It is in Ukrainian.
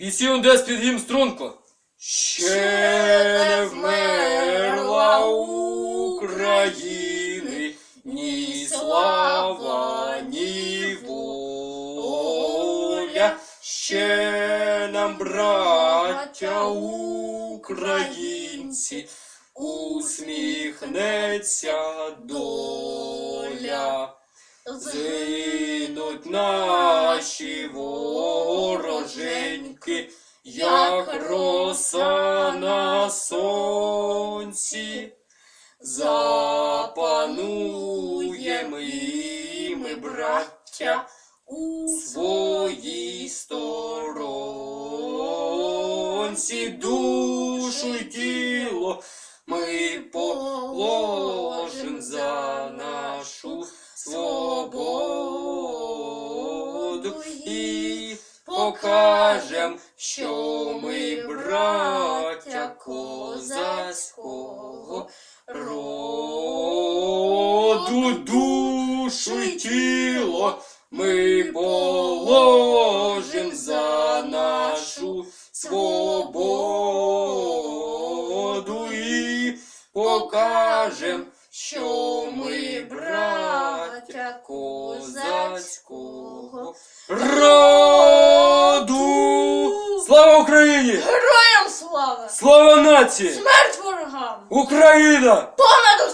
Бісюн десь під гімн струнко. Ще не вмерла України ні слава, ні воля. Ще нам, браття українці, усміхнеться доля. Зинуть наші вороженьки, як роса на сонці. Запануєм і ми, браття, у своїй сторонці. душу й тіло ми положим за нашу свободу. І покажем, що ми браття козацького роду, душу й тіло ми положим за нашу свободу і покажем, що ми браття козацького роду. Україні! Героям слава! Слава нації! Смерть ворогам! Україна! Понад